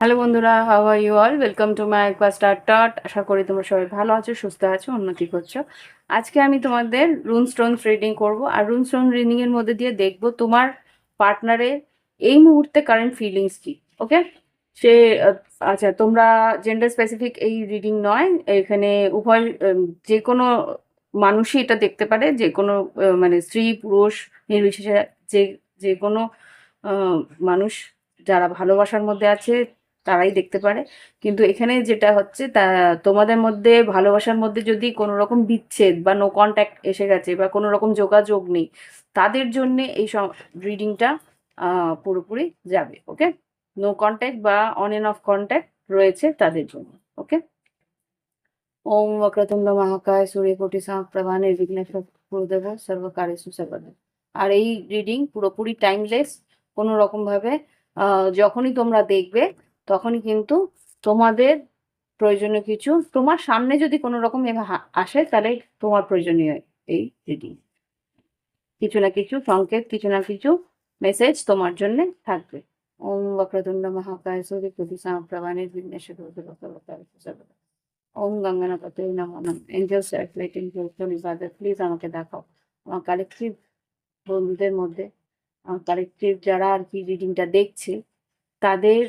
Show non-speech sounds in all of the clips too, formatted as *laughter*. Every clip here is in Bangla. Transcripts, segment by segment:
হ্যালো বন্ধুরা how are you all welcome to my একবার টট আশা করি তোমরা সবাই ভালো আছো, সুস্থ আছো উন্নতি করছ? আজকে আমি তোমাদের রুন স্টোনস রিডিং করব, আর রুন স্টোন রিডিং এর মধ্যে দিয়ে দেখব তোমার পার্টনারের এই মুহূর্তে কারেন্ট ফিলিংস কি ওকে সে আচ্ছা তোমরা জেন্ডার স্পেসিফিক এই রিডিং নয়, এখানে উভয় যে কোনো মানুষই এটা দেখতে পারে, যে কোনো মানে স্ত্রী, পুরুষ, নির্বিশেষে যে যে কোনো মানুষ যারা ভালোবাসার মধ্যে আছে তারাই দেখতে পারে। কিন্তু এখানে যেটা হচ্ছে, তা তোমাদের মধ্যে, ভালোবাসার মধ্যে যদি কোনো রকম বিচ্ছেদ বা নো কন্ট্যাক্ট এসে গেছে বা কোনো রকম যোগাযোগ নেই, তাদের জন্য এই সব রিডিংটা পুরোপুরি যাবে ওকে নো কন্ট্যাক্ট বা অন এন্ড অফ কন্ট্যাক্ট রয়েছে তাদের জন্য ওকে ওম বক্রতুণ্ড মহাকায় সূর্যকোটি সমপ্রভা নির্বিঘ্নেশ গুরুদেব সর্বকারেষু সর্বদা। আর এই রিডিং পুরোপুরি টাইমলেস কোনো রকমভাবে যখনই তোমরা দেখবে তখনই কিন্তু তোমাদের প্রয়োজনীয় কিছু, তোমার সামনে যদি কোনো রকম আসে তাহলে তোমার প্রয়োজনীয় এই রিডিং কিছু না কিছু সংকেত, কিছু না কিছু মেসেজ তোমার জন্য থাকবে। ওম বক্রতুণ্ড মহাকায় সূর্য সর্বকারেষু সর্বদা ওম ফাদার প্লিজ আমাকে দেখাও। আমার কালেকটিভ বন্ধুদের মধ্যে, আমার কালেকটিভ যারা আর কি রিডিংটা দেখছে, তাদের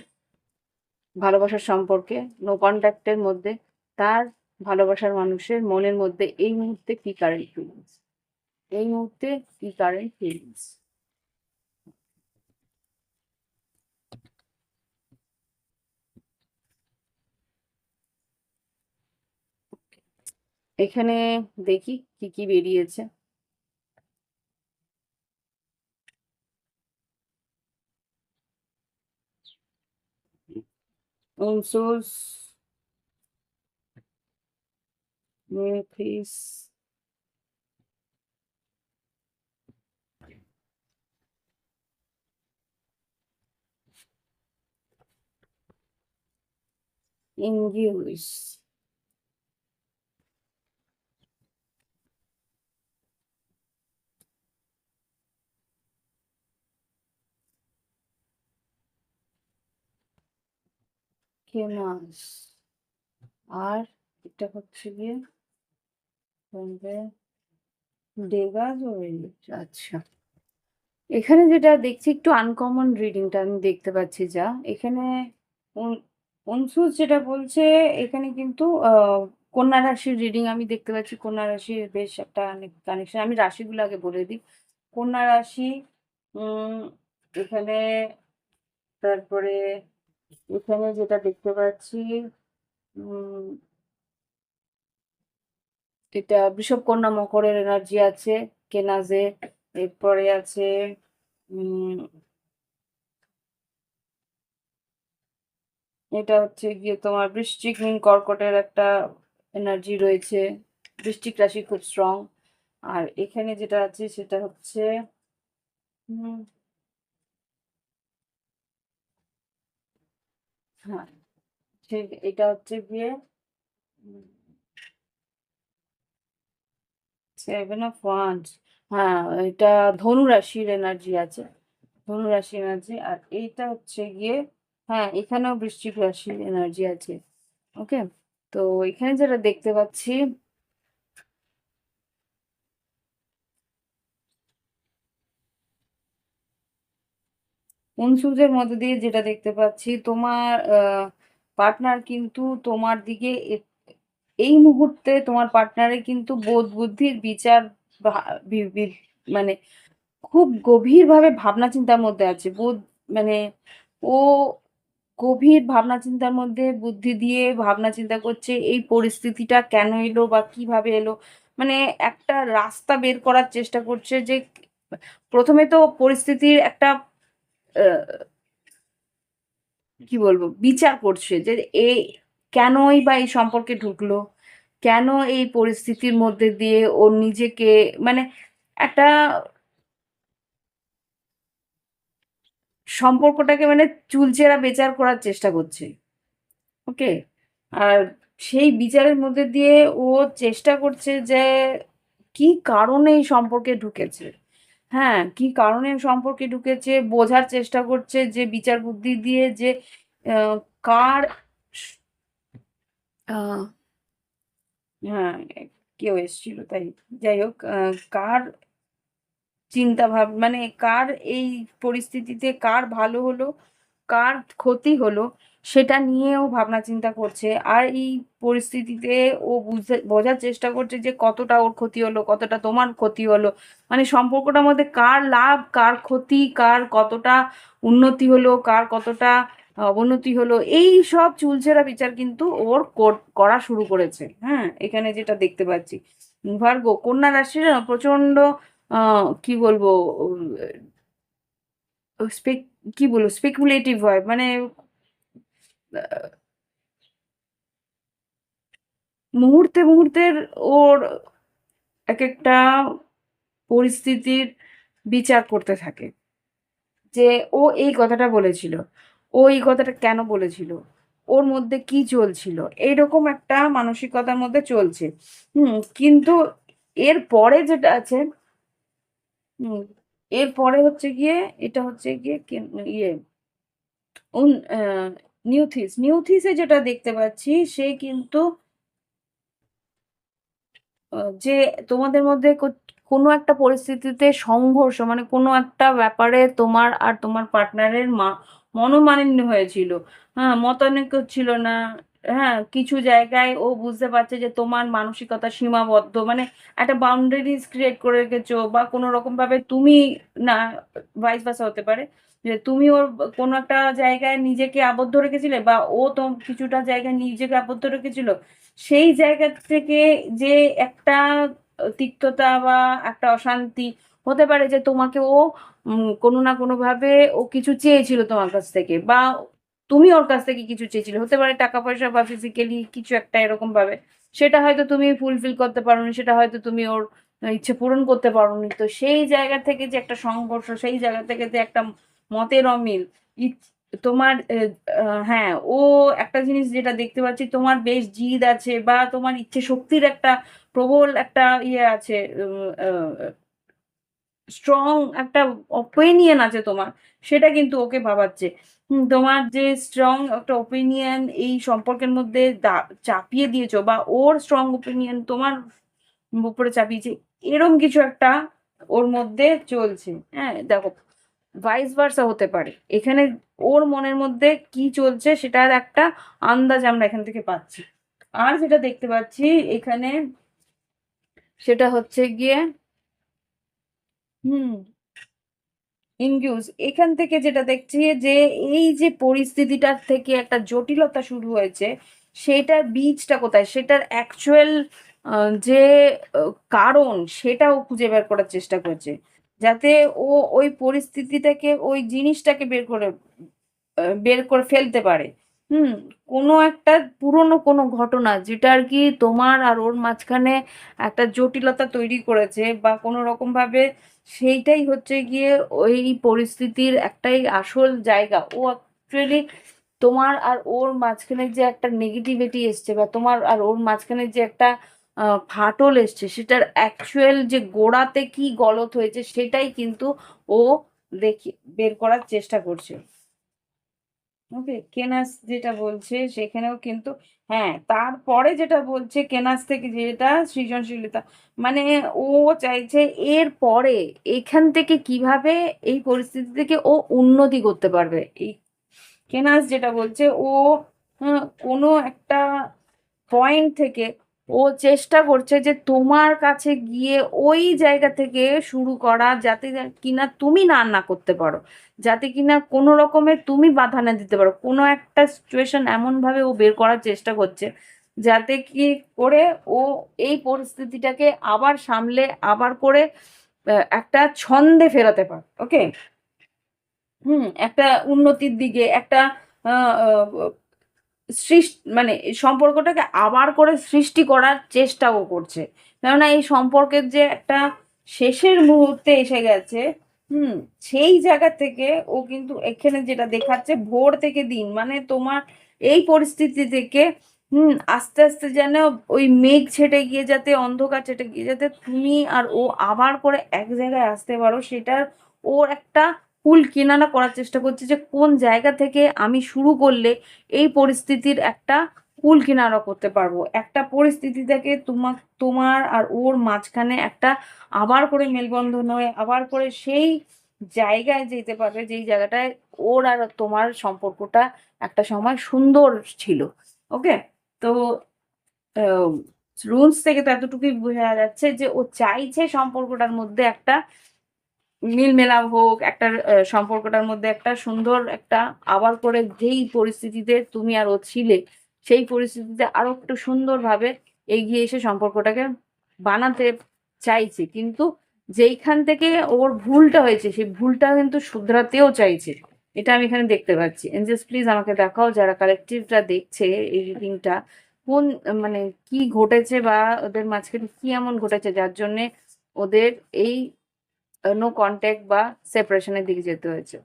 ভালোবাসার সম্পর্কে নো কন্ট্যাক্টের মধ্যে, তার ভালোবাসার মানুষের মনের মধ্যে এই মুহূর্তে কি কারেন্ট ফিলিংস এই মুহূর্তে কি কারেন্ট ফিলিংস এখানে দেখি কি কি বেরিয়েছে। consoles where please in use. কেমাস আর এটা হচ্ছে গিয়ে ডেগাজ আচ্ছা। এখানে যেটা দেখছি একটু আনকমন রিডিংটা আমি দেখতে পাচ্ছি যা। এখানে অনসুস যেটা বলছে, এখানে কিন্তু কন্যা রাশির রিডিং আমি দেখতে পাচ্ছি। কন্যা রাশির বেশ একটা কানেকশন আমি রাশিগুলো আগে বলে দিই। কন্যা রাশি এখানে তারপরে এখানে যেটা দেখতে পাচ্ছি এটা বৃষভ কন্যা মকরের এনার্জি আছে কেনাজে এরপরে আছে এটা হচ্ছে গিয়ে তোমার মীন কর্কটের একটা এনার্জি রয়েছে, বৃশ্চিক রাশি খুব স্ট্রং আর এখানে যেটা আছে সেটা হচ্ছে হ্যাঁ ঠিক, এটা হচ্ছে গিয়ে সেভেন অফ ওয়ান্স হ্যাঁ এটা ধনু রাশির এনার্জি আছে ধনু রাশি এনার্জি আর এইটা হচ্ছে গিয়ে হ্যাঁ এখানেও বৃশ্চিক রাশির এনার্জি আছে ওকে তো এখানে যেটা দেখতে পাচ্ছি উনসুজের মধ্যে দিয়ে যেটা দেখতে পাচ্ছি, তোমার পার্টনার কিন্তু তোমার দিকে এই মুহূর্তে তোমার পার্টনারে কিন্তু বোধ বুদ্ধির বিচার মানে খুব গভীরভাবে ভাবনা চিন্তার মধ্যে আছে। বোধ মানে ও গভীর ভাবনা চিন্তার মধ্যে বুদ্ধি দিয়ে ভাবনা চিন্তা করছে, এই পরিস্থিতিটা কেন এলো বা কীভাবে এলো? মানে একটা রাস্তা বের করার চেষ্টা করছে যে প্রথমে তো পরিস্থিতির একটা কি বলব, বিচার করছে যে এ কেনই বা এই সম্পর্কে ঢুকলো, কেন এই পরিস্থিতির মধ্যে দিয়ে ও নিজেকে মানে একটা সম্পর্কটাকে মানে চুলচেরা বেচার করার চেষ্টা করছে ওকে আর সেই বিচারের মধ্যে দিয়ে ও চেষ্টা করছে যে কি কারণে এই সম্পর্কে ঢুকেছে? হ্যাঁ কি কারণে সম্পর্কে ঢুকেছে, বোঝার চেষ্টা করছে যে বিচার বুদ্ধি দিয়ে যে কার হ্যাঁ কেউ এসেছিল, তাই যাই হোক কার চিন্তা ভাব মানে কার এই পরিস্থিতিতে কার ভালো হলো কার ক্ষতি হলো সেটা নিয়েও ভাবনা চিন্তা করছে। আর এই পরিস্থিতিতে ও বুঝতে বোঝার চেষ্টা করছে যে কতটা ওর ক্ষতি হলো, কতটা তোমার ক্ষতি হলো। মানে সম্পর্কটার মধ্যে কার লাভ, কার ক্ষতি, কার কতটা উন্নতি হলো, কার কতটা অবনতি হলো, এই সব চুলচেরা বিচার কিন্তু ওর করা শুরু করেছে। হ্যাঁ এখানে যেটা দেখতে পাচ্ছি। ভার্গো কন্যা রাশির প্রচণ্ড কি বলব কি বলব স্পেকুলেটিভ হয় মানে মুহূর্তে মুহূর্তের ওর এক একটা পরিস্থিতির বিচার করতে থাকে। যে ও এই কথাটা বলেছিল, ও এই কথাটা কেন বলেছিল, ওর মধ্যে কি চলছিল এইরকম একটা মানসিকতার মধ্যে চলছে। হুম, কিন্তু এর পরে যেটা আছে, হুম এরপরে হচ্ছে গিয়ে, এটা হচ্ছে গিয়ে ইয়ে নিউথিস। নিউথিসে যেটা দেখতে পাচ্ছি, সে কিন্তু যে তোমাদের মধ্যে কোনো একটা পরিস্থিতিতে সংঘর্ষ মানে কোনো একটা ব্যাপারে তোমার আর তোমার পার্টনারের মা, মনোমালিন্য হয়েছিল। হ্যাঁ মতানৈক্য ছিল না হ্যাঁ কিছু জায়গায় ও বুঝতে পারছে যে তোমার মানসিকতা সীমাবদ্ধ। মানে একটা বাউন্ডারিজ ক্রিয়েট করে রেখেছো বা কোনো রকম ভাবে তুমি না ভাইস ভার্সা হতে পারে। যে তুমি ওর কোনো একটা জায়গায় নিজেকে আবদ্ধ রেখেছিলে বা ও তো কিছুটা জায়গায় নিজেকে আবদ্ধ রেখেছিল, সেই জায়গা থেকে যে একটা তিক্ততা বা একটা অশান্তি হতে পারে যে তোমাকে ও কোনো না কোনোভাবে ও কিছু চেয়েছিল তোমার কাছ থেকে বা তুমি ওর কাছ থেকে কিছু চেয়েছিলে। হতে পারে টাকা পয়সা বা ফিজিক্যালি কিছু একটা এরকম ভাবে সেটা হয়তো তুমি ফুলফিল করতে পারোনি, সেটা হয়তো তুমি ওর ইচ্ছে পূরণ করতে পারোনি। তো সেই জায়গা থেকে যে একটা সংঘর্ষ, সেই জায়গা থেকে যে একটা মতের অমিল তোমার হ্যাঁ ও একটা জিনিস যেটা দেখতে পাচ্ছি, তোমার বেশ জিদ আছে বা তোমার ইচ্ছে শক্তির একটা প্রবল একটা ইয়ে আছে স্ট্রং একটা ওপিনিয়ন আছে তোমার, সেটা কিন্তু ওকে ভাবাচ্ছে। তোমার যে স্ট্রং একটা ওপিনিয়ন এই সম্পর্কের মধ্যে চাপিয়ে দিয়েছ বা ওর স্ট্রং ওপিনিয়ন তোমার উপরে চাপিয়েছে, এরম কিছু একটা ওর মধ্যে চলছে। হ্যাঁ দেখো ভাইস ভার্সা হতে পারে। এখানে ওর মনের মধ্যে কি চলছে সেটার একটা আন্দাজ আমরা এখান থেকে পাচ্ছি। আর যেটা দেখতে পাচ্ছি এখানে সেটা হচ্ছে গিয়ে, হুম ইনকিউজ এখান থেকে যেটা দেখছি যে এই যে পরিস্থিতিটার থেকে একটা জটিলতা শুরু হয়েছে, সেটার বীজটা কোথায়? সেটার অ্যাকচুয়াল যে কারণ সেটাও খুঁজে বের করার চেষ্টা করছে। যাতে ও, ওই পরিস্থিতিটাকে, ওই জিনিসটাকে বের করে বের করে ফেলতে পারে। হুম, কোনো একটা পুরনো কোনো ঘটনা যেটা আর কি তোমার আর ওর মাঝখানে একটা জটিলতা তৈরি করেছে বা কোনো রকম ভাবে সেইটাই হচ্ছে গিয়ে ওই পরিস্থিতির একটাই আসল জায়গা। ও অ্যাকচুয়ালি তোমার আর ওর মাঝখানে যে একটা নেগেটিভিটি এসছে বা তোমার আর ওর মাঝখানে যে একটা ফাটল এসছে, সেটার অ্যাকচুয়াল যে গোড়াতে কি গলত হয়েছে সেটাই কিন্তু ও দেখি, বের করার চেষ্টা করছে। ওকে, কেনাস যেটা বলছে সেখানেও কিন্তু হ্যাঁ তারপরে যেটা বলছে কেনাস থেকে যেটা সৃজনশীলতা মানে ও চাইছে এর পরে এখান থেকে কীভাবে এই পরিস্থিতি থেকে ও উন্নতি করতে পারবে। এই কেনাস যেটা বলছে ও কোনো একটা পয়েন্ট থেকে ও চেষ্টা করছে যে তোমার কাছে গিয়ে ওই জায়গা থেকে শুরু করা যাতে কিনা তুমি না না করতে পারো। যাতে কিনা কোনো রকমের তুমি বাধা না দিতে পারো। কোনো একটা সিচুয়েশন এমনভাবে ও বের করার চেষ্টা করছে যাতে কি করে ও এই পরিস্থিতিটাকে আবার সামলে, আবার করে একটা ছন্দে ফেরাতে পারে। ওকে হুম, একটা উন্নতির দিকে, একটা সৃষ্টি মানে সম্পর্কটাকে আবার করে সৃষ্টি করার চেষ্টাও করছে। কেননা এই সম্পর্কের যে একটা শেষের মুহূর্তে এসে গেছে, হুম, সেই জায়গা থেকে ও কিন্তু এখানে যেটা দেখাচ্ছে, ভোর থেকে দিন মানে তোমার এই পরিস্থিতি থেকে, হুম, আস্তে আস্তে যেন ওই মেঘ ছেটে গিয়ে যাতে, অন্ধকার ছেটে গিয়ে যাতে তুমি আর ও আবার করে এক জায়গায় আসতে পারো সেটার ওর একটা কুল কিনারা করার চেষ্টা করছে যে কোন জায়গা থেকে আমি শুরু করলে এই পরিস্থিতির একটা কুল কিনারা করতে পারব। একটা পরিস্থিতি থেকে তোমার তোমার আর ওর মাঝখানে একটা আবার করে মেলবন্ধন হয়ে, আবার করে সেই জায়গায় যেতে পারবে, যেই জায়গাটায় ওর আর তোমার সম্পর্কটা একটা সময় সুন্দর ছিল। ওকে? তো রুলস থেকে তো এতটুকুই বোঝা যাচ্ছে যে ও চাইছে সম্পর্কটার মধ্যে একটা মিল মেলাপ হোক, একটা সম্পর্কটার মধ্যে একটা সুন্দর একটা আবার করে যেই পরিস্থিতিতে তুমি আর ও ছিলে, সেই পরিস্থিতিতে আরও একটু সুন্দরভাবে এগিয়ে এসে সম্পর্কটাকে বানাতে চাইছে। কিন্তু যেইখান থেকে ওর ভুলটা হয়েছে, সেই ভুলটা কিন্তু শুধরাতেও চাইছে। এটা আমি এখানে দেখতে পাচ্ছি। এঞ্জেলস প্লিজ আমাকে দেখাও যারা কালেকটিভটা দেখছে এই রিডিংটা কোন মানে কি ঘটেছে বা ওদের মাঝখানে কি এমন ঘটেছে যার জন্যে ওদের এই নো কন্ট্যাক্ট বা সেপারেশনের দিকে যেতে হয়েছে।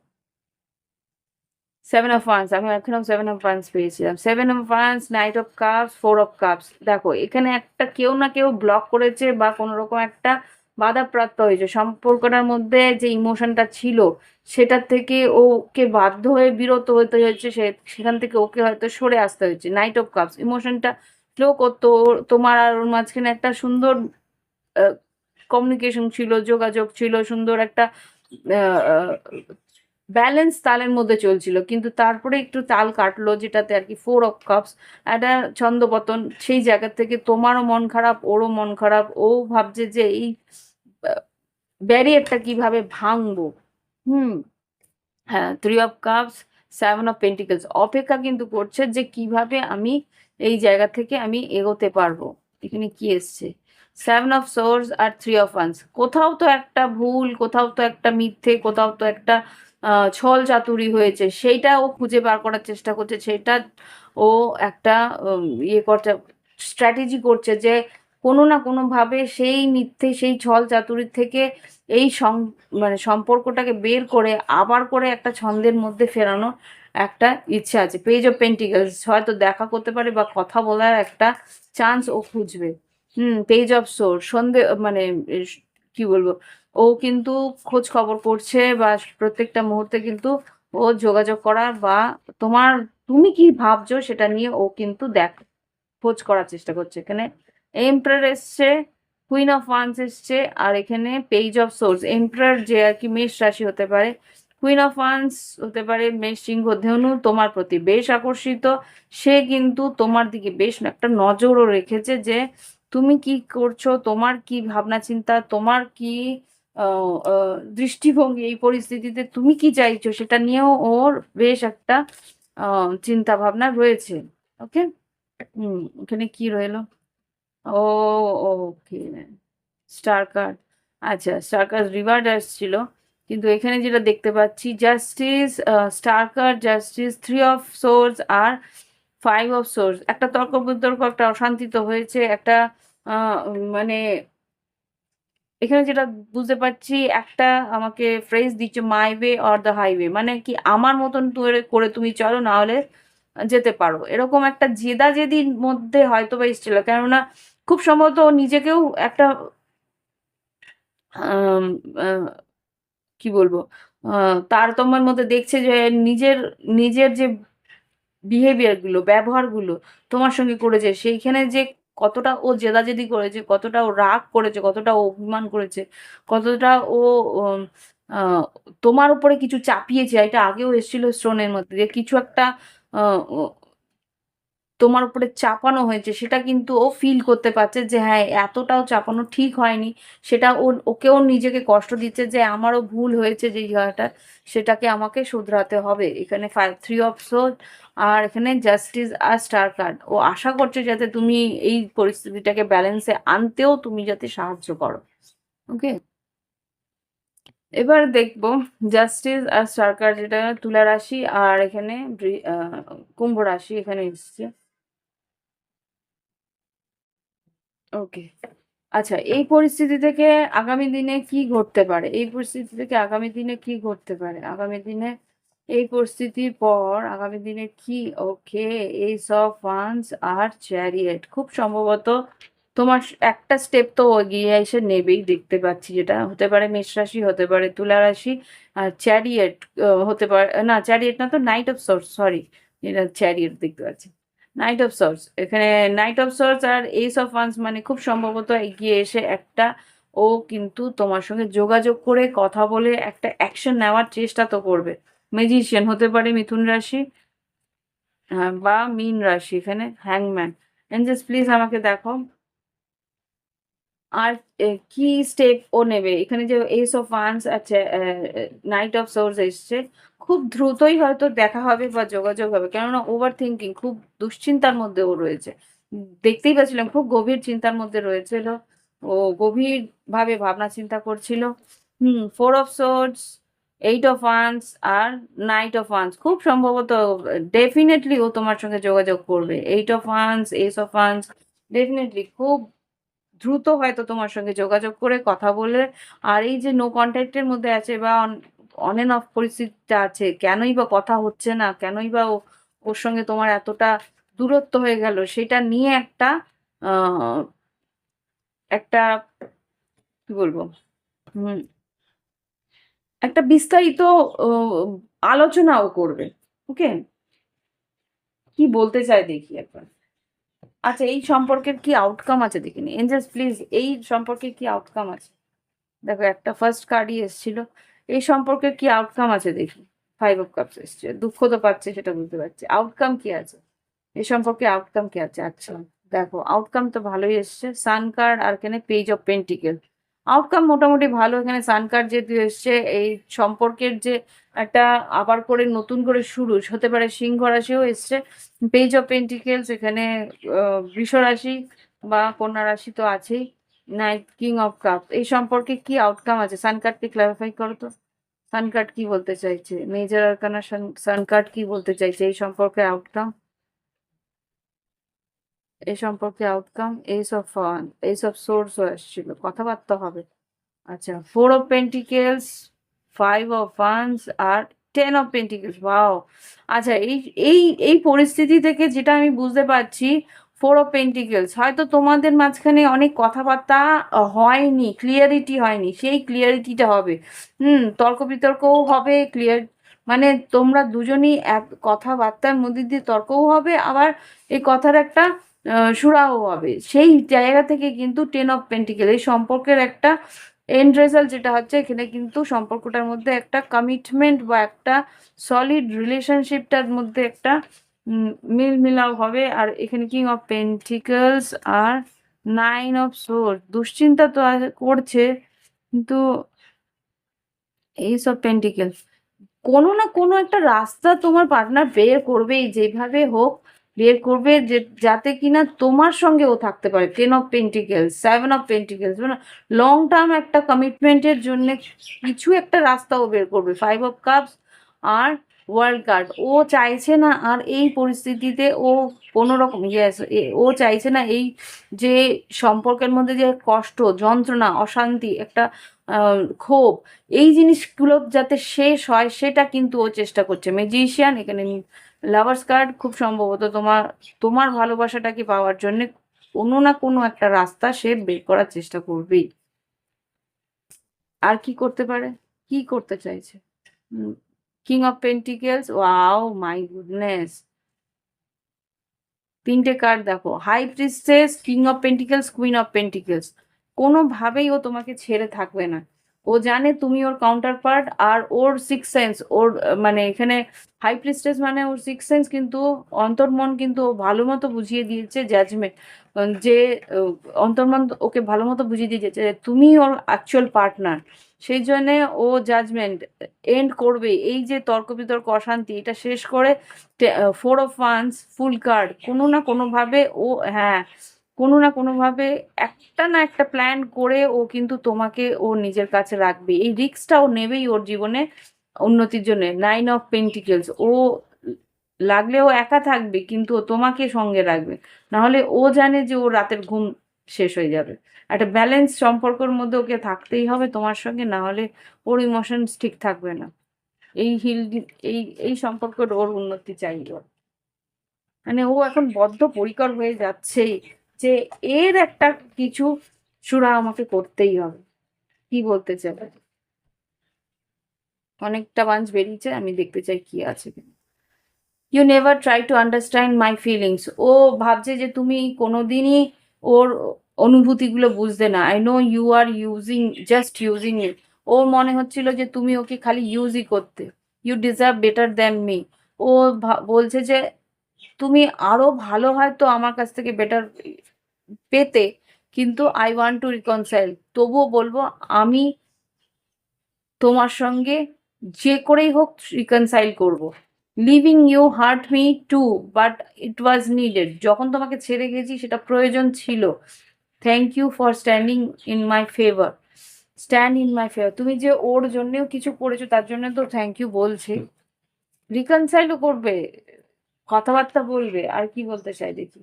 সেভেন অফ ওয়ান্স আমি এখনও সেভেন অফ ওয়ান্স পেয়েছিলাম। Seven of wands knight of cups four of cups দেখো, এখানে একটা কেউ না কেউ ব্লক করেছে বা কোনো রকম একটা বাধাপ্রাপ্ত হয়েছে। সম্পর্কটার মধ্যে যে ইমোশনটা ছিল সেটার থেকে ওকে বাধ্য হয়ে বিরত হতে হয়েছে। সে, সেখান থেকে ওকে হয়তো সরে আসতে হয়েছে। নাইট অফ কাপস ইমোশনটা ফ্লো করতো। তোমার আর ওর মাঝখানে একটা সুন্দর কমিউনিকেশন ছিল, যোগাযোগ ছিল, সুন্দর একটা ব্যালেন্স তালের মধ্যে চলছিল। কিন্তু তারপরে একটু তাল কাটলো, যেটাতে আর কি ফোর অফ কাপস একটা ছন্দপতন, সেই জায়গা থেকে তোমারও মন খারাপ, ওরও মন খারাপ। ও ভাবছে যে এই ব্যারিয়ারটা কীভাবে ভাঙবো? হুম হ্যাঁ three of cups seven of pentacles অপেক্ষা কিন্তু করছে যে কীভাবে আমি এই জায়গা থেকে আমি এগোতে পারব। এখানে কি এসছে? সেভেন অফ সোর্স আর থ্রি অফ ওয়ান্স কোথাও তো একটা ভুল, কোথাও তো একটা মিথ্যে, কোথাও তো একটা ছল চাতুরি হয়েছে, সেইটা ও খুঁজে বার করার চেষ্টা করছে, সেটা ও একটা ইয়ে করছে স্ট্র্যাটেজি করছে যে কোনো না কোনোভাবে সেই মিথ্যে, সেই ছল চাতুরির থেকে এই মানে সম্পর্কটাকে বের করে আবার করে একটা ছন্দের মধ্যে ফেরানোর একটা ইচ্ছা আছে। পেজ অফ পেন্টিকেলস হয়তো দেখা করতে পারে বা কথা বলার একটা চান্স ও খুঁজবে। হুম পেজ অফ সোর সন্ধে মানে কি বলব? ও কিন্তু খোঁজ খবর করছে বা প্রত্যেকটা মুহূর্তে কিন্তু ও যোগাযোগ করার বা তোমার, তুমি কি ভাবছ সেটা নিয়ে ও কিন্তু দেখ, খোঁজ করার চেষ্টা করছে। এখানে এমপ্রার এসছে কুইন অফ ওয়ান্স এসছে, আর এখানে পেজ অফ সোর্স এমপ্রার যে আর কি মেষ রাশি হতে পারে কুইন অফ ওয়ান্স হতে পারে, মেষ সিংহ ধনু, তোমার প্রতি বেশ আকর্ষিত। সে কিন্তু তোমার দিকে বেশ একটা নজরও রেখেছে যে তুমি কি করছ? তোমার কি ভাবনা চিন্তা? তোমার কি দৃষ্টিভঙ্গি এই পরিস্থিতিতে তুমি কি চাইছো? সেটা নিয়েও ওর বেশ একটা চিন্তা ভাবনা রয়েছে। ওকে? হুম, এখানে কি রইল? ও, ওকে। Star card. আচ্ছা স্টার কার্ড রিভার্ড আসছিল। কিন্তু এখানে যেটা দেখতে পাচ্ছি, justice star card, justice, three of swords R five of swords একটা তর্ক বিতর্ক, একটা অশান্তি তো হয়েছে, একটা মানে এখানে যেটা বুঝতে পারছি, একটা আমাকে ফ্রেজ দিচ্ছে my way or the highway মানে কি আমার মতন করে করে তুমি চলো, না হলে যেতে পারো। এরকম একটা জেদা জেদির মধ্যে হয়তো বা এসেছিল। কেননা খুব সম্ভবত নিজেকেও একটা কি বলব তারতম্যের মধ্যে দেখছে যে নিজের নিজের যে বিহেভিয়ার ব্যবহারগুলো ব্যবহারগুলো তোমার সঙ্গে করেছে, সেইখানে যে কতটা ও জেদাজেদি করেছে, কতটা ও রাগ করেছে, কতটা ও অভিমান করেছে, কতটা ও তোমার উপরে কিছু চাপিয়েছে, এটা আগেও এসেছিল স্টোনের মধ্যে যে কিছু একটা তোমার উপরে চাপানো হয়েছে, সেটা কিন্তু ও ফিল করতে পারছে যে হ্যাঁ এতটাও চাপানো ঠিক হয়নি। সেটা ও ওকেও নিজেকে কষ্ট দিচ্ছে যে আমারও ভুল হয়েছে যে জায়গাটা সেটাকে আমাকে শুধরাতে হবে। এখানে ফাইভ থ্রি অফ আর এখানে জাস্টিস আর স্টার কার্ড ও আশা করছে যাতে তুমি এই পরিস্থিতিটাকে ব্যালেন্সে আনতেও তুমি যাতে সাহায্য করো। ওকে এবার দেখব জাস্টিস আর সরকার যেটা তুলা রাশি আর এখানে কুম্ভ রাশি এখানে এসছে। ওকে আচ্ছা এই পরিস্থিতি থেকে আগামী দিনে কি ঘটতে পারে? এই পরিস্থিতি থেকে আগামী দিনে কি ঘটতে পারে? আগামী দিনে এই পরিস্থিতির পর আগামী দিনে কি? ওকে এই সব ফান্ডস আর চ্যারিয়েট খুব সম্ভবত তোমার একটা স্টেপ তো এগিয়ে এসে নেবেই দেখতে পাচ্ছি যেটা। হতে পারে মেষ রাশি, হতে পারে তুলা রাশি আর চ্যারিয়েট হতে পারে, না চ্যারিয়েট না তো নাইট অফ সোর্স সরি এটা চ্যারিয়েট দেখতে পাচ্ছি। নাইট অফ সোর্স এখানে নাইট অফ সোর্স আর এইস অফ ওয়ান্স মানে খুব সম্ভবত এগিয়ে এসে একটা ও কিন্তু তোমার সঙ্গে যোগাযোগ করে কথা বলে একটা অ্যাকশন নেওয়ার চেষ্টা তো করবে। মেজিশিয়ান হতে পারে মিথুন রাশি হ্যাঁ, বা মিন রাশি এখানে হ্যাংম্যান এঞ্জেলস প্লিজ আমাকে দেখো। আর কি স্টেপ ও নেবে? এখানে যে এস অফ ওয়ান্স আছে নাইট অফ সোর্স এসছে, খুব দ্রুতই হয়তো দেখা হবে বা যোগাযোগ হবে। কেননা ওভার থিঙ্কিং খুব দুশ্চিন্তার মধ্যে ও রয়েছে। দেখতেই পাচ্ছিলাম, খুব গভীর চিন্তার মধ্যে রয়েছিল। ও গভীর ভাবে ভাবনা চিন্তা করছিল। হুম four of swords eight of wands R knight of wands খুব সম্ভবত ডেফিনেটলি ও তোমার সঙ্গে যোগাযোগ করবে। Eight of wands ace of wands definitely খুব দ্রুত হয়তো তোমার সঙ্গে যোগাযোগ করে কথা বলে, আর এই যে নো কন্ট্যাক্টের মধ্যে আছে বা অন এন্ড অফ পরিস্থিতিটা আছে, কেনই বা কথা হচ্ছে না, কেনই বা ওর সঙ্গে তোমার এতটা দূরত্ব হয়ে গেল, সেটা নিয়ে একটা একটা, কি বলব, হুম, একটা বিস্তারিত আলোচনাও করবে ওকে কি বলতে চাই দেখি একবার। আচ্ছা এই সম্পর্কের কি আউটকাম আছে দেখিনি? এঞ্জেলস প্লিজ এই সম্পর্কে কি আউটকাম আছে? দেখো, একটা ফার্স্ট কার্ডই এসেছিল। এই সম্পর্কে কি আউটকাম আছে দেখি? ফাইভ অফ কাপস এসছে। দুঃখ তো পাচ্ছে, সেটা বুঝতে পারছি। আউটকাম কি আছে? এই সম্পর্কে আউটকাম কি আছে? আচ্ছা দেখো আউটকাম তো ভালোই এসছে। সান কার্ড আর কেনে পেজ অফ পেন্টিকেল আউটকাম মোটামুটি ভালো। এখানে সান কার্ড যেহেতু এসছে, এই সম্পর্কের যে একটা আবার করে নতুন করে শুরু, হতে পারে সিংহ রাশিও এসছে। পেজ অফ পেন্টিকেলস এখানে বৃষ রাশি বা কন্যা রাশি তো আছেই। নাইট কিং অফ কাপ এই সম্পর্কে কি আউটকাম আছে? সান কার্ডকে ক্লারিফাই করো তো। সান কার্ড কি বলতে চাইছে? মেজর সান কার্ড কি বলতে চাইছে? এই সম্পর্কে আউটকাম এই সম্পর্কে আউটকাম এই সব ফান এই সব সোর্সও আসছিল কথাবার্তা হবে। আচ্ছা four of pentacles five of funds আর টেন অফ পেন্টিকেলস ওয়াও আচ্ছা এই এই এই পরিস্থিতি থেকে যেটা আমি বুঝতে পারছি ফোর অফ পেন্টিকেলস হয়তো তোমাদের মাঝখানে অনেক কথাবার্তা হয়নি ক্লিয়ারিটি হয়নি, সেই ক্লিয়ারিটিটা হবে। হুম তর্ক বিতর্কও হবে ক্লিয়ার মানে তোমরা দুজনই এক কথাবার্তার মধ্যে দিয়ে তর্কও হবে, আবার এই কথার একটা সুরাও হবে। সেই জায়গা থেকে কিন্তু টেন অফ পেন্টিকেল এই সম্পর্কের একটা এন্ড রেজাল্ট যেটা হচ্ছে, এখানে কিন্তু সম্পর্কটার মধ্যে একটা কমিটমেন্ট বা একটা সলিড রিলেশনশিপটার মধ্যে একটা মিল মিলাও হবে। আর এখানে কিং অফ পেন্টিকলস আর নাইন অফ সোর্স দুশ্চিন্তা তো করছে, কিন্তু এইসব পেন্টিকেলস কোনো না কোনো একটা রাস্তা তোমার পার্টনার বের করবেই, যেভাবে হোক। বের করবে যে, যাতে কিনা তোমার সঙ্গে ও থাকতে পারে। Ten of pentacles seven of pentacles মানে লং টার্ম একটা কমিটমেন্টের জন্য কিছু একটা রাস্তা ও বের করবে। ফাইভ অফ কাপস আর ওয়ার্ল্ড কার্ড ও চাইছে না আর এই পরিস্থিতিতে ও কোনো রকম ইয়েস ও চাইছে না এই যে সম্পর্কের মধ্যে যে কষ্ট, যন্ত্রণা, অশান্তি, একটা ক্ষোভ, এই জিনিসগুলো যাতে শেষ হয়, সেটা কিন্তু ও চেষ্টা করছে। ম্যাজিশিয়ান এখানে লাভার্স কার্ড খুব সম্ভবত তোমার তোমার ভালোবাসাটাকে পাওয়ার জন্য কোনো না কোনো একটা রাস্তা সে বের করার চেষ্টা করবেই। আর কি করতে পারে? কি করতে চাইছে? King of pentacles wow my goodness তিনটে কার্ড দেখো high priestess king of pentacles queen of pentacles কোনোভাবেই ও তোমাকে ছেড়ে থাকবে না। ও জানে তুমি ওর কাউন্টার পার্ট আর ওর সিক্স সেন্স ওর মানে এখানে হাই প্রিস্টেস মানে ওর সিক্স সেন্স কিন্তু অন্তর্মন কিন্তু ও ভালো মতো বুঝিয়ে দিয়েছে জাজমেন্ট যে অন্তর্মন ওকে ভালো মতো বুঝিয়ে দিয়েছে যে তুমি ওর অ্যাকচুয়াল পার্টনার সেই জন্যে ও জাজমেন্ট এন্ড করবে। এই যে তর্ক বিতর্ক, অশান্তি, এটা শেষ করে four of wands fool card কোনো না কোনোভাবে ও হ্যাঁ কোনো না কোনোভাবে একটা না একটা প্ল্যান করে ও কিন্তু তোমাকে ও নিজের কাছে রাখবে। এই রিস্কটা ও নেবেই ওর জীবনে উন্নতির জন্য। নাইন অফ পেন্টিকেলস ও লাগলে ও একা থাকবে, কিন্তু ও তোমাকে সঙ্গে রাখবে। নাহলে ও জানে যে ও রাতের ঘুম শেষ হয়ে যাবে। একটা ব্যালেন্স সম্পর্কের মধ্যে ওকে থাকতেই হবে তোমার সঙ্গে, না হলে ওর ইমোশনস ঠিক থাকবে না। এই হিল এই এই সম্পর্কের ওর উন্নতি চাই ওর। মানে ও এখন বদ্ধ পরিকর হয়ে যাচ্ছে যে এর একটা কিছু সুরা আমাকে করতেই হবে। কি বলতে চাই? অনেকটা বাঞ্চ বেরিয়েছে, আমি দেখতে চাই কি আছে you never try to understand my feelings ও ভাবছে যে তুমি কোনোদিনই ওর অনুভূতিগুলো বুঝতে না। I know you are using just using it ওর মনে হচ্ছিল যে তুমি ওকে খালি ইউজই করতে। You deserve better than me ও বলছে যে তুমি আরও ভালো হয়তো আমার কাছ থেকে বেটার পেতে, কিন্তু আই ওয়ান্ট টু রিকনসাইল তবুও বলব, আমি তোমার সঙ্গে যে করেই হোক রিকনসাইল করব। Leaving you hurt me too but it was needed যখন তোমাকে ছেড়ে গেছি, সেটা প্রয়োজন ছিল। Thank you for standing in my favour stand in my favour তুমি যে ওর জন্যেও কিছু করেছ, তার জন্য তো থ্যাংক ইউ বলছি। রিকনসাইলও করবে, কথাবার্তা বলবে, আর কি বলতে চাই দেখি।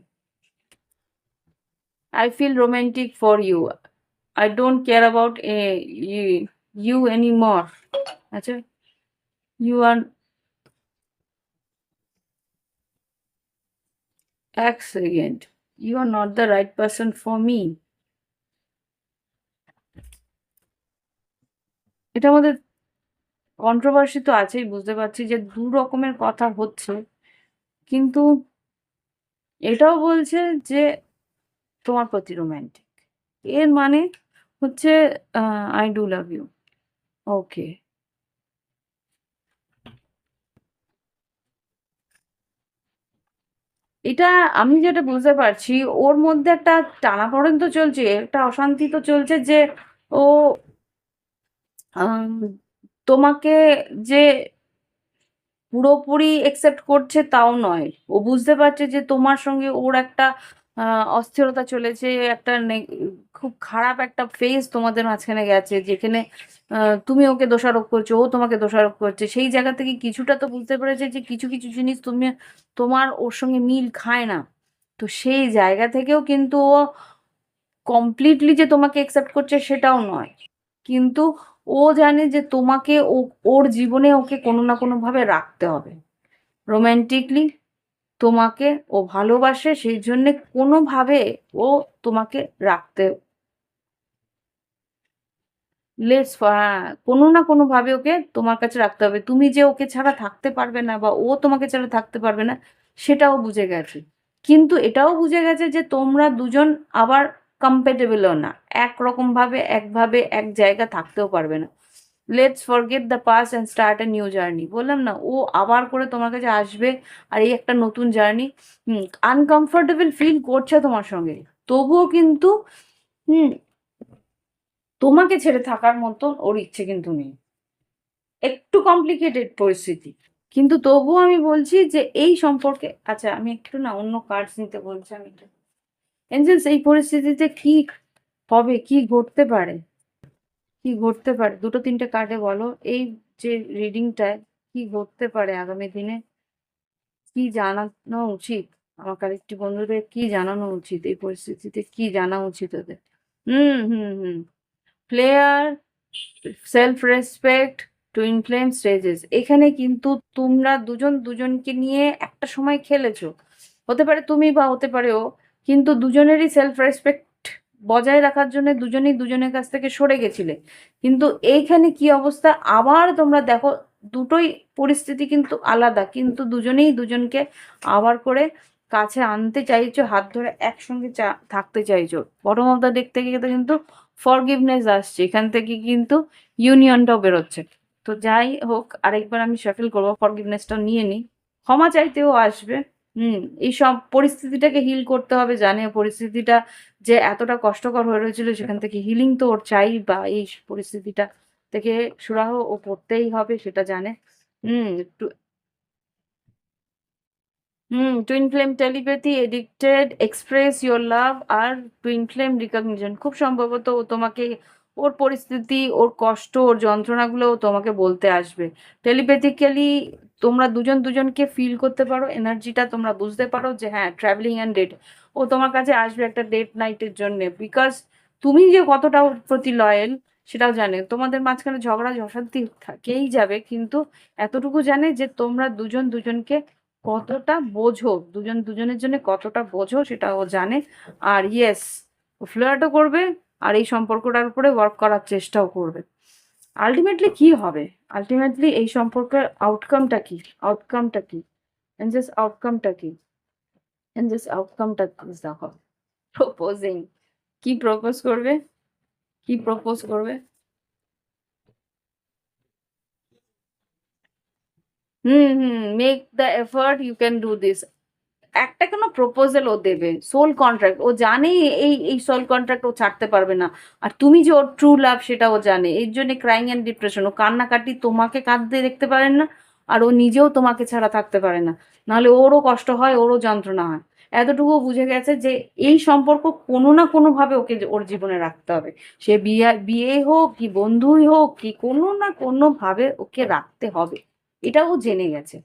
I feel romantic for you. I don't care about uh, you, you anymore. আচ্ছা you are second you are not the right person for me. এটার মধ্যে কন্ট্রোভার্সি তো আছেই বুঝতে পারছি যে দু রকমের কথা হচ্ছে কিন্তু এটাও বলছে যে তোমার প্রতি রোম্যান্টিক এর মানে হচ্ছে I do love you okay এটা আমি যেটা বুঝতে পারছি, ওর মধ্যে একটা টানাপোড়েন তো চলছে, একটা অশান্তি তো চলছে যে ও তোমাকে যে পুরোপুরি একসেপ্ট করছে তাও নয়। ও বুঝতে পারছে যে তোমার সঙ্গে ওর একটা অস্থিরতা চলেছে, একটা খুব খারাপ একটা ফেজ তোমাদের মাঝখানে গেছে, যেখানে তুমি ওকে দোষারোপ করছ, ও তোমাকে দোষারোপ করছে, সেই জায়গা থেকে কিছুটা তো বুঝতে পেরেছে যে কিছু কিছু জিনিস তুমি, তোমার ওর সঙ্গে মিল খায় না। তো সেই জায়গা থেকেও কিন্তু ও কমপ্লিটলি যে তোমাকে একসেপ্ট করছে সেটাও নয়। কিন্তু ও জানে যে তোমাকে ও, ওর জীবনে ওকে কোনো না কোনোভাবে রাখতে হবে। রোম্যান্টিকলি তোমাকে ও ভালোবাসে, সেই জন্যে কোনোভাবে ও তোমাকে রাখতে লেটস কোনো না কোনোভাবে ওকে তোমার কাছে রাখতে হবে। তুমি যে ওকে ছাড়া থাকতে পারবে না বা ও তোমাকে ছাড়া থাকতে পারবে না, সেটাও বুঝে গেছে। কিন্তু এটাও বুঝে গেছে যে তোমরা দুজন আবার কম্পেটেবলও না। একরকম ভাবে একভাবে, এক জায়গা থাকতেও পারবে না। Let's forget the past and start a new journey বললাম না, ও আবার করে তোমার কাছে আসবে আর এই একটা নতুন জার্নি আনকমফোর্টেবল ফিল করছে তোমার সঙ্গে। তবুও কিন্তু, হুম, তোমাকে ছেড়ে থাকার মতন ওর ইচ্ছে কিন্তু নেই। একটু কমপ্লিকেটেড পরিস্থিতি। কিন্তু তবুও আমি বলছি যে এই সম্পর্কে আচ্ছা আমি একটু না অন্য কার্ডস নিতে বলছি আমি এঞ্জেলস এই পরিস্থিতিতে কি হবে, কি ঘটতে পারে? কি ঘটতে পারে? দুটো তিনটে কার্ডে বলো। এই যে রিডিংটায় কি ঘটতে পারে আগামী দিনে? কি জানানো উচিত? আমার আরেকটি বন্ধুদের কি জানানো উচিত? এই পরিস্থিতিতে কি জানা উচিত ওদের? হুম হুম হুম। Player self respect twin flame stages এখানে কিন্তু তোমরা দুজন দুজনকে নিয়ে একটা সময় খেলেছো। হতে পারে তুমি বা হতে পারে ও। কিন্তু দুজনেরই সেলফ রেসপেক্ট বজায় রাখার জন্য দুজনেই দুজনের কাছ থেকে সরে গেছিলে। কিন্তু এইখানে কি অবস্থা? আবার তোমরা দেখো, দুটোই পরিস্থিতি কিন্তু আলাদা। কিন্তু দুজনেই দুজনকে আবার করে কাছে আনতে চাইছো, হাত ধরে একসঙ্গে থাকতে চাইছো। বটম অফ দ্য ডেক থেকে কিন্তু ফরগিভনেস আসছে। এখান থেকে কিন্তু ইউনিয়নটাও বেরোচ্ছে। তো যাই হোক, আরেকবার আমি শাফেল করব ফরগিভনেসটা নিয়ে নিই। ক্ষমা চাইতেও আসবে। হুম, এই সব পরিস্থিতিটাকে হিল করতে হবে জানে পরিস্থিতিটা যে এতটা কষ্টকর হয়ে রয়েছিল সেখান থেকে হিলিং তো ওর চাই বা এই পরিস্থিতিটা থেকে সুরাহ ও করতেই হবে সেটা জানে। হুম হুম twin flame telepathy addicted express your love R twin flame recognition খুব সম্ভবত ও তোমাকে ওর পরিস্থিতি, ওর কষ্ট, ওর যন্ত্রণাগুলো তোমাকে বলতে আসবে। টেলিপ্যাথিক্যালি তোমরা দুজন দুজনকে ফিল করতে পারো এনার্জিটা তোমরা বুঝতে পারো যে হ্যাঁ ট্রাভেলিং অ্যান্ড ডেট ও তোমার কাছে আসবে একটা ডেট নাইটের জন্য বিকজ তুমি যে কতটা ওর প্রতি লয়েল সেটাও জানে। তোমাদের মাঝখানে ঝগড়া ঝসান্তি থাকেই যাবে কিন্তু এতটুকু জানে যে তোমরা দুজন দুজনকে কতটা বোঝো, দুজন দুজনের জন্য কতটা বোঝো সেটা ও জানে। আর ইয়েস ও ফ্লার্টও করবে আর এই সম্পর্কটার উপরে ওয়ার্ক করার চেষ্টাও করবে। আলটিমেটলি কি হবে? আলটিমেটলি এই সম্পর্কের আউটকামটা কি? আউটকামটা কি? এন্ড জাস্ট আউটকামটা কি? এন্ড জাস্ট আউটকামটা দেখো প্রপোজিং কি প্রপোজ করবে কি প্রপোজ করবে হুম হুম make the effort you can do this একটা কোনো প্রপোজাল ও দেবে সোল কন্ট্রাক্ট ও জানে এই এই সোল কন্ট্রাক্ট ও ছাড়তে পারবে না। আর তুমি যে ওর ট্রু লাভ সেটা ও জানে, এর জন্য ক্রাইং অ্যান্ড ডিপ্রেশন ও কান্নাকাটি তোমাকে কাঁদতে দেখতে পারেন না, আর ও নিজেও তোমাকে ছাড়া থাকতে পারে না। নাহলে ওরও কষ্ট হয়, ওরও যন্ত্রণা হয়। এতটুকু বুঝে গেছে যে এই সম্পর্ক কোনো না কোনোভাবে ওকে ওর জীবনে রাখতে হবে। সে বিয়ে বিয়ে হোক কি বন্ধুই হোক, কি কোনো না কোনোভাবে ওকে রাখতে হবে। এটাও জেনে গেছে।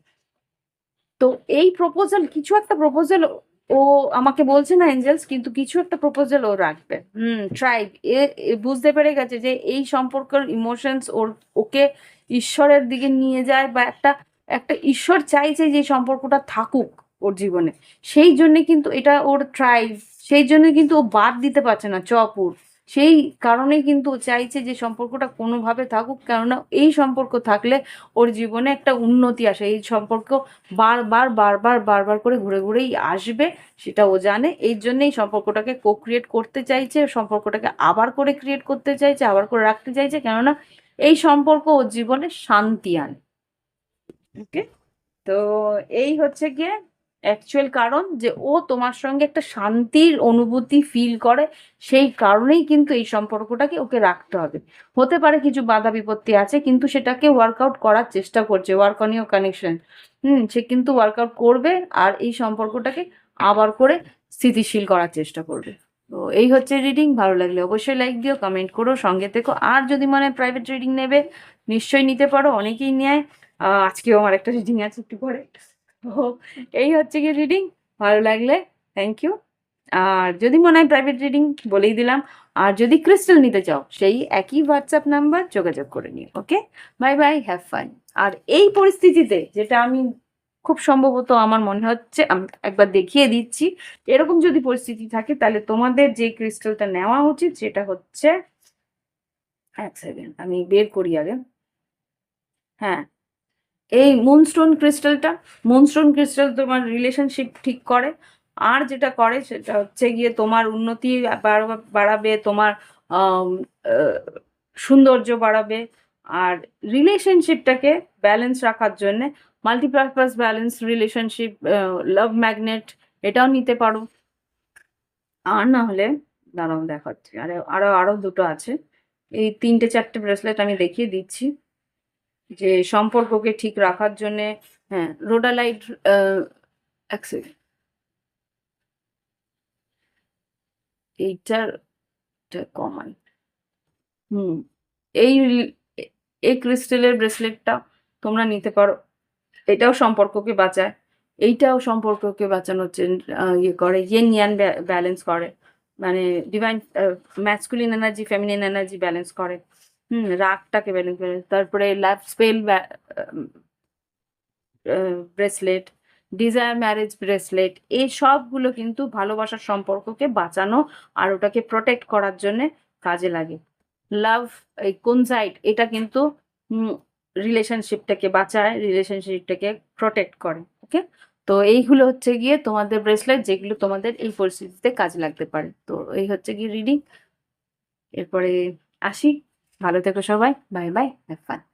তো এই প্রপোজাল কিছু একটা প্রপোজাল ও আমাকে বলছে না এঞ্জেলস কিন্তু কিছু একটা প্রপোজাল ও রাখবে। হুম এ বুঝতে পেরে গেছে যে এই সম্পর্কের ইমোশনস ওর, ওকে ঈশ্বরের দিকে নিয়ে যায় বা একটা একটা ঈশ্বর চাইছে যে সম্পর্কটা থাকুক ওর জীবনে। সেই জন্য কিন্তু এটা ওর ট্রাইব সেই জন্য কিন্তু ও বাদ দিতে পারছে না, চপুর। সেই কারণেই কিন্তু ও চাইছে যে সম্পর্কটা কোনোভাবে থাকুক, কেননা এই সম্পর্ক থাকলে ওর জীবনে একটা উন্নতি আসে। এই সম্পর্ক বারবার বারবার বারবার করে ঘুরে ঘুরেই আসবে, সেটা ও জানে। এই জন্যই সম্পর্কটাকে কো ক্রিয়েট করতে চাইছে, সম্পর্কটাকে আবার করে ক্রিয়েট করতে চাইছে, আবার করে রাখতে চাইছে, কেননা এই সম্পর্ক ওর জীবনে শান্তি আনে। ওকে তো এই হচ্ছে গিয়ে অ্যাকচুয়াল কারণ যে ও তোমার সঙ্গে একটা শান্তির অনুভূতি ফিল করে, সেই কারণেই কিন্তু এই সম্পর্কটাকে ওকে রাখতে হবে। হতে পারে কিছু বাধা বিপত্তি আছে, কিন্তু সেটাকে ওয়ার্কআউট করার চেষ্টা করছে ওয়ার্ক অন ইউর কানেকশন হুম, সে কিন্তু ওয়ার্কআউট করবে আর এই সম্পর্কটাকে আবার করে স্থিতিশীল করার চেষ্টা করবে। তো এই হচ্ছে রিডিং ভালো লাগলে অবশ্যই লাইক দিও কমেন্ট করো, সঙ্গে থেকো। আর যদি মনে হয় প্রাইভেট রিডিং নেবে, নিশ্চয়ই নিতে পারো, অনেকেই নেয়। আজকেও আমার একটা রিডিং আছে, একটু পরে। তো *laughs* এই হচ্ছে কি রিডিং ভালো লাগলে থ্যাংক ইউ আর যদি মনে হয় প্রাইভেট রিডিং বলেই দিলাম, আর যদি ক্রিস্টাল নিতে চাও, সেই একই হোয়াটসঅ্যাপ নাম্বার যোগাযোগ করে নিও okay bye bye have fun আর এই পরিস্থিতিতে, যেটা আমি খুব সম্ভবত আমার মনে হচ্ছে, আমি একবার দেখিয়ে দিচ্ছি, এরকম যদি পরিস্থিতি থাকে, তাহলে তোমাদের যে ক্রিস্টালটা নেওয়া উচিত, সেটা হচ্ছে, এক সেকেন্ড আমি বের করি আগে। হ্যাঁ এই মুনস্টোন ক্রিস্টালটা মুনস্টোন ক্রিস্টাল তোমার রিলেশনশিপ ঠিক করে। আর যেটা করে সেটা হচ্ছে গিয়ে তোমার উন্নতি বাড়া- বাড়াবে, তোমার সৌন্দর্য বাড়াবে। আর রিলেশনশিপটাকে ব্যালেন্স রাখার জন্যে multipurpose balance relationship love magnet এটাও নিতে পারো। আর না হলে, দাঁড়াও দেখাচ্ছি। আরে আরও আরও দুটো আছে। এই তিনটে, চারটে ব্রেসলেট আমি দেখিয়ে দিচ্ছি। যে সম্পর্ককে ঠিক রাখার জন্যে হ্যাঁ রোডালাইট এক সেকেন্ড এইটার কমান। হুম, এই এই ক্রিস্টালের ব্রেসলেটটা তোমরা নিতে পারো। এটাও সম্পর্ককে বাঁচায়। এইটাও সম্পর্ককে বাঁচানোর ইয়ে করে ইয়েন ইয়ান ব্যালেন্স করে। মানে divine masculine energy feminine energy balance করে। হুম, রাগটাকে ব্যালেন্স করে। তারপরে love spell bracelet desire marriage bracelet এই সবগুলো কিন্তু ভালোবাসার সম্পর্ককে বাঁচানো আর ওটাকে প্রোটেক্ট করার জন্যে কাজে লাগে। লাভ এই কোনসাইট এটা কিন্তু রিলেশনশিপটাকে বাঁচায় রিলেশনশিপটাকে প্রোটেক্ট করে ওকে তো এইগুলো হচ্ছে গিয়ে তোমাদের ব্রেসলেট যেগুলো তোমাদের এই পরিস্থিতিতে কাজে লাগতে পারে। তো এই হচ্ছে গিয়ে রিডিং এরপরে আসি। ভালো থেকো সবাই বাই বাই হ্যাভ ফান